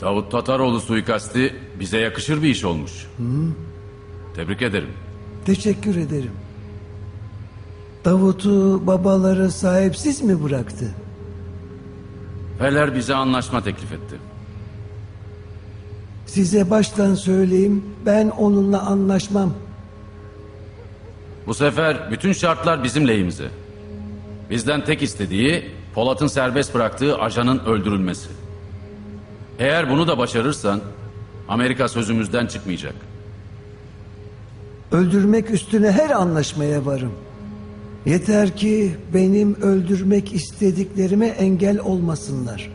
Davut Tataroğlu suikasti bize yakışır bir iş olmuş. Tebrik ederim. Teşekkür ederim. Davut'u babaları sahipsiz mi bıraktı? Feller bize anlaşma teklif etti. Size baştan söyleyeyim ben onunla anlaşmam. Bu sefer bütün şartlar bizim lehimize. Bizden tek istediği Polat'ın serbest bıraktığı ajanın öldürülmesi. Eğer bunu da başarırsan Amerika sözümüzden çıkmayacak. Öldürmek üstüne her anlaşmaya varım. Yeter ki benim öldürmek istediklerime engel olmasınlar.